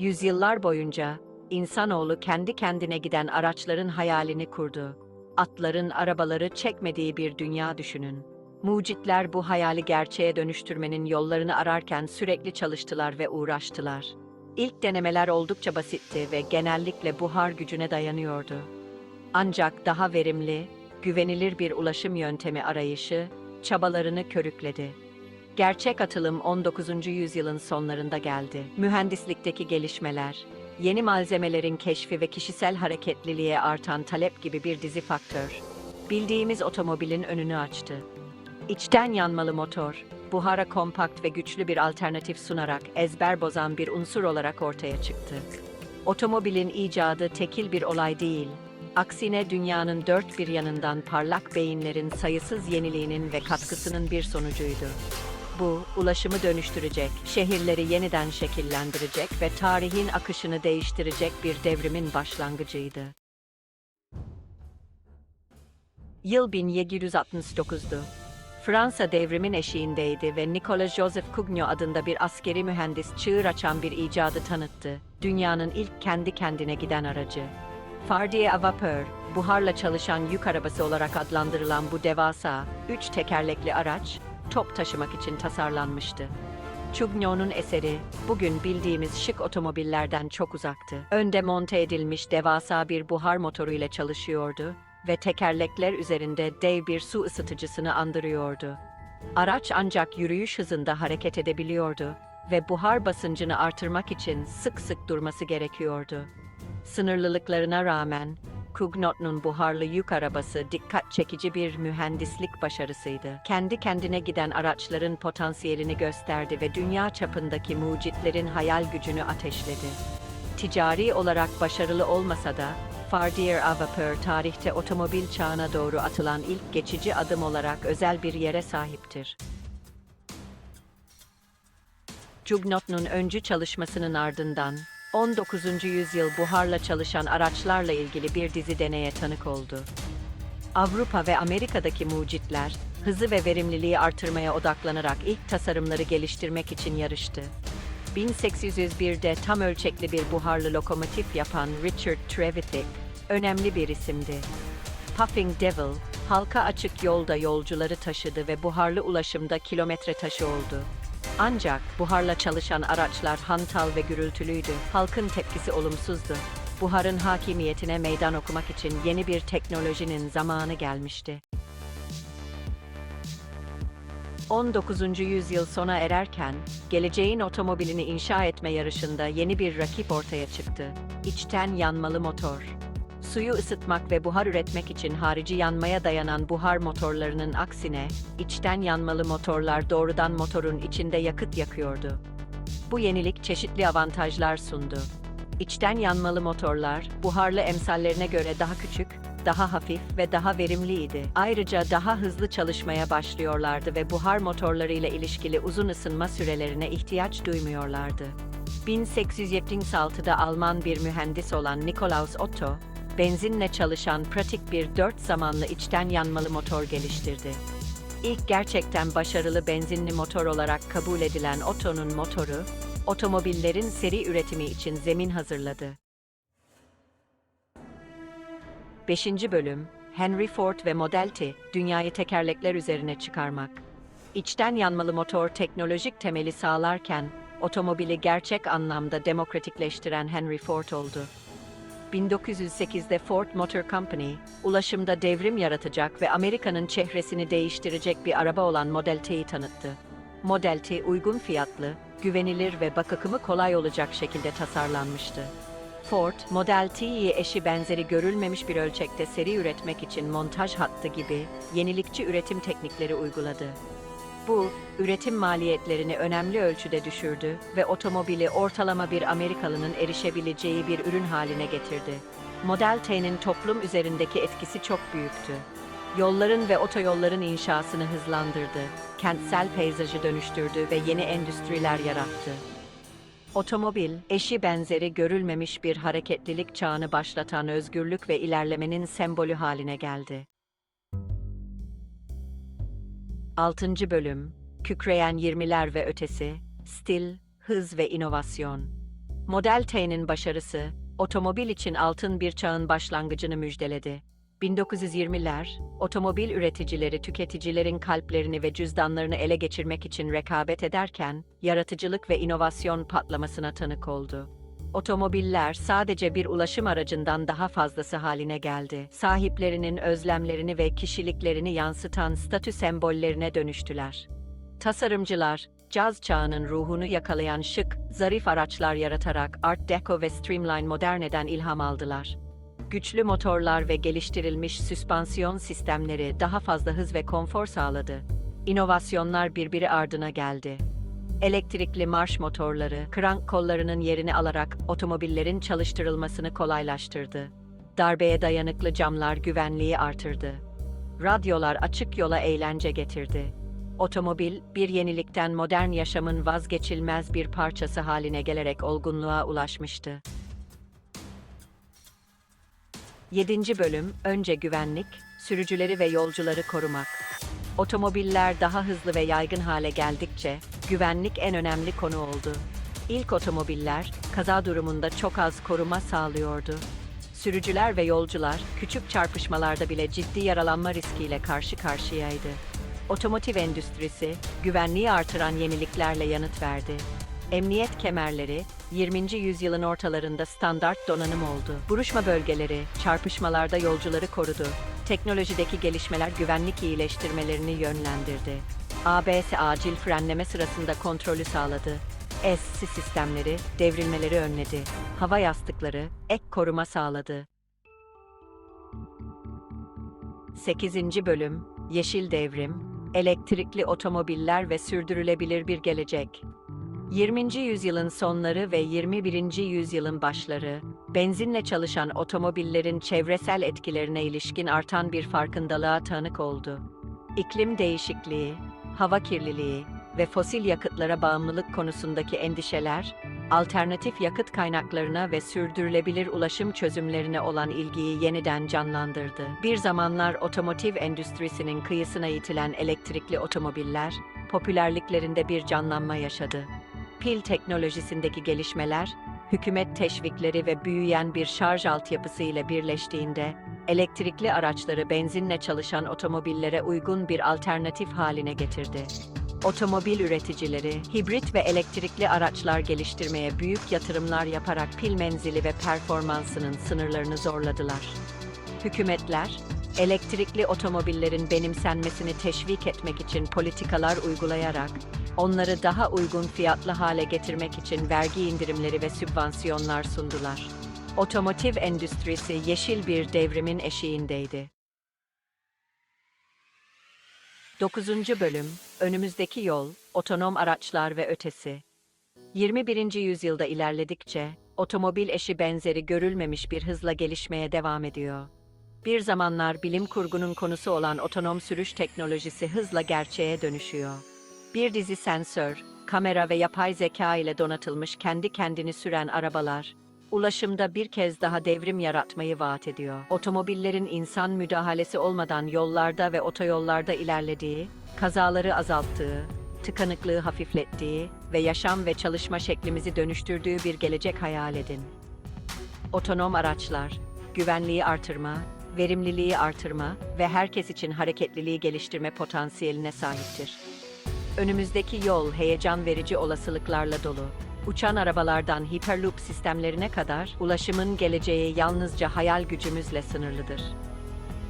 Yüzyıllar boyunca insanoğlu kendi kendine giden araçların hayalini kurdu. Atların arabaları çekmediği bir dünya düşünün. Mucitler bu hayali gerçeğe dönüştürmenin yollarını ararken sürekli çalıştılar ve uğraştılar. İlk denemeler oldukça basitti ve genellikle buhar gücüne dayanıyordu. Ancak daha verimli, güvenilir bir ulaşım yöntemi arayışı çabalarını körükledi. Gerçek atılım 19. yüzyılın sonlarında geldi. Mühendislikteki gelişmeler, yeni malzemelerin keşfi ve kişisel hareketliliğe artan talep gibi bir dizi faktör, bildiğimiz otomobilin önünü açtı. İçten yanmalı motor, buhara kompakt ve güçlü bir alternatif sunarak ezber bozan bir unsur olarak ortaya çıktı. Otomobilin icadı tekil bir olay değil, aksine dünyanın dört bir yanından parlak beyinlerin sayısız yeniliğinin ve katkısının bir sonucuydu. Bu, ulaşımı dönüştürecek, şehirleri yeniden şekillendirecek ve tarihin akışını değiştirecek bir devrimin başlangıcıydı. Yıl 1769'du. Fransa devrimin eşiğindeydi ve Nicolas Joseph Cugnot adında bir askeri mühendis çığır açan bir icadı tanıttı. Dünyanın ilk kendi kendine giden aracı. Fardiye à vapeur, buharla çalışan yük arabası olarak adlandırılan bu devasa, üç tekerlekli araç, top taşımak için tasarlanmıştı. Chugnot'un eseri, bugün bildiğimiz şık otomobillerden çok uzaktı. Önde monte edilmiş devasa bir buhar motoru ile çalışıyordu ve tekerlekler üzerinde dev bir su ısıtıcısını andırıyordu. Araç ancak yürüyüş hızında hareket edebiliyordu ve buhar basıncını artırmak için sık sık durması gerekiyordu. Sınırlılıklarına rağmen Cugnot'un buharlı yük arabası dikkat çekici bir mühendislik başarısıydı. Kendi kendine giden araçların potansiyelini gösterdi ve dünya çapındaki mucitlerin hayal gücünü ateşledi. Ticari olarak başarılı olmasa da Fardier à vapeur tarihte otomobil çağına doğru atılan ilk geçici adım olarak özel bir yere sahiptir. Cugnot'un öncü çalışmasının ardından 19. yüzyıl buharla çalışan araçlarla ilgili bir dizi deneye tanık oldu. Avrupa ve Amerika'daki mucitler, hızı ve verimliliği artırmaya odaklanarak ilk tasarımları geliştirmek için yarıştı. 1801'de tam ölçekli bir buharlı lokomotif yapan Richard Trevithick, önemli bir isimdi. Puffing Devil, halka açık yolda yolcuları taşıdı ve buharlı ulaşımda kilometre taşı oldu. Ancak buharla çalışan araçlar hantal ve gürültülüydü. Halkın tepkisi olumsuzdu. Buharın hakimiyetine meydan okumak için yeni bir teknolojinin zamanı gelmişti. 19. yüzyıl sona ererken, geleceğin otomobilini inşa etme yarışında yeni bir rakip ortaya çıktı. İçten yanmalı motor. Suyu ısıtmak ve buhar üretmek için harici yanmaya dayanan buhar motorlarının aksine, içten yanmalı motorlar doğrudan motorun içinde yakıt yakıyordu. Bu yenilik çeşitli avantajlar sundu. İçten yanmalı motorlar, buharlı emsallerine göre daha küçük, daha hafif ve daha verimliydi. Ayrıca daha hızlı çalışmaya başlıyorlardı ve buhar motorlarıyla ilişkili uzun ısınma sürelerine ihtiyaç duymuyorlardı. 1876'da Alman bir mühendis olan Nikolaus Otto, benzinle çalışan pratik bir dört zamanlı içten yanmalı motor geliştirdi. İlk gerçekten başarılı benzinli motor olarak kabul edilen Otto'nun motoru, otomobillerin seri üretimi için zemin hazırladı. 5. Bölüm Henry Ford ve Model T, dünyayı tekerlekler üzerine çıkarmak. İçten yanmalı motor teknolojik temeli sağlarken, otomobili gerçek anlamda demokratikleştiren Henry Ford oldu. 1908'de Ford Motor Company, ulaşımda devrim yaratacak ve Amerika'nın çehresini değiştirecek bir araba olan Model T'yi tanıttı. Model T uygun fiyatlı, güvenilir ve bakımı kolay olacak şekilde tasarlanmıştı. Ford, Model T'yi eşi benzeri görülmemiş bir ölçekte seri üretmek için montaj hattı gibi yenilikçi üretim teknikleri uyguladı. Bu, üretim maliyetlerini önemli ölçüde düşürdü ve otomobili ortalama bir Amerikalının erişebileceği bir ürün haline getirdi. Model T'nin toplum üzerindeki etkisi çok büyüktü. Yolların ve otoyolların inşasını hızlandırdı, kentsel peyzajı dönüştürdü ve yeni endüstriler yarattı. Otomobil, eşi benzeri görülmemiş bir hareketlilik çağını başlatan özgürlük ve ilerlemenin sembolü haline geldi. 6. Bölüm Kükreyen 20'ler ve ötesi, stil, hız ve inovasyon. Model T'nin başarısı, otomobil için altın bir çağın başlangıcını müjdeledi. 1920'ler, otomobil üreticileri tüketicilerin kalplerini ve cüzdanlarını ele geçirmek için rekabet ederken, yaratıcılık ve inovasyon patlamasına tanık oldu. Otomobiller sadece bir ulaşım aracından daha fazlası haline geldi. Sahiplerinin özlemlerini ve kişiliklerini yansıtan statü sembollerine dönüştüler. Tasarımcılar, caz çağının ruhunu yakalayan şık, zarif araçlar yaratarak Art Deco ve Streamline Modern'den ilham aldılar. Güçlü motorlar ve geliştirilmiş süspansiyon sistemleri daha fazla hız ve konfor sağladı. İnovasyonlar birbiri ardına geldi. Elektrikli marş motorları, krank kollarının yerini alarak otomobillerin çalıştırılmasını kolaylaştırdı. Darbeye dayanıklı camlar güvenliği artırdı. Radyolar açık yola eğlence getirdi. Otomobil, bir yenilikten modern yaşamın vazgeçilmez bir parçası haline gelerek olgunluğa ulaşmıştı. 7. bölüm Önce güvenlik, sürücüleri ve yolcuları korumak. Otomobiller daha hızlı ve yaygın hale geldikçe güvenlik en önemli konu oldu. İlk otomobiller kaza durumunda çok az koruma sağlıyordu. Sürücüler ve yolcular küçük çarpışmalarda bile ciddi yaralanma riskiyle karşı karşıyaydı. Otomotiv endüstrisi güvenliği artıran yeniliklerle yanıt verdi. Emniyet kemerleri 20. yüzyılın ortalarında standart donanım oldu. Buruşma bölgeleri çarpışmalarda yolcuları korudu. Teknolojideki gelişmeler güvenlik iyileştirmelerini yönlendirdi. ABS acil frenleme sırasında kontrolü sağladı. S sistemleri devrilmeleri önledi. Hava yastıkları ek koruma sağladı. 8. bölüm Yeşil Devrim Elektrikli otomobiller ve sürdürülebilir bir gelecek. 20. yüzyılın sonları ve 21. yüzyılın başları, benzinle çalışan otomobillerin çevresel etkilerine ilişkin artan bir farkındalığa tanık oldu. İklim değişikliği, hava kirliliği ve fosil yakıtlara bağımlılık konusundaki endişeler, alternatif yakıt kaynaklarına ve sürdürülebilir ulaşım çözümlerine olan ilgiyi yeniden canlandırdı. Bir zamanlar otomotiv endüstrisinin kıyısına itilen elektrikli otomobiller, popülerliklerinde bir canlanma yaşadı. Pil teknolojisindeki gelişmeler, hükümet teşvikleri ve büyüyen bir şarj altyapısı ile birleştiğinde, elektrikli araçları benzinle çalışan otomobillere uygun bir alternatif haline getirdi. Otomobil üreticileri, hibrit ve elektrikli araçlar geliştirmeye büyük yatırımlar yaparak pil menzili ve performansının sınırlarını zorladılar. Hükümetler, elektrikli otomobillerin benimsenmesini teşvik etmek için politikalar uygulayarak, onları daha uygun fiyatlı hale getirmek için vergi indirimleri ve sübvansiyonlar sundular. Otomotiv endüstrisi yeşil bir devrimin eşiğindeydi. 9. bölüm Önümüzdeki yol, otonom araçlar ve ötesi. 21. yüzyılda ilerledikçe otomobil eşi benzeri görülmemiş bir hızla gelişmeye devam ediyor. Bir zamanlar bilim kurgunun konusu olan otonom sürüş teknolojisi hızla gerçeğe dönüşüyor. Bir dizi sensör, kamera ve yapay zeka ile donatılmış kendi kendini süren arabalar, ulaşımda bir kez daha devrim yaratmayı vaat ediyor. Otomobillerin insan müdahalesi olmadan yollarda ve otoyollarda ilerlediği, kazaları azalttığı, tıkanıklığı hafiflettiği ve yaşam ve çalışma şeklimizi dönüştürdüğü bir gelecek hayal edin. Otonom araçlar, güvenliği artırma, verimliliği artırma ve herkes için hareketliliği geliştirme potansiyeline sahiptir. Önümüzdeki yol heyecan verici olasılıklarla dolu. Uçan arabalardan Hyperloop sistemlerine kadar ulaşımın geleceği yalnızca hayal gücümüzle sınırlıdır.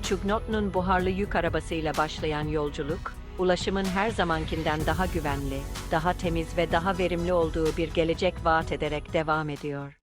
Chugnot'un buharlı yük arabasıyla başlayan yolculuk, ulaşımın her zamankinden daha güvenli, daha temiz ve daha verimli olduğu bir gelecek vaat ederek devam ediyor.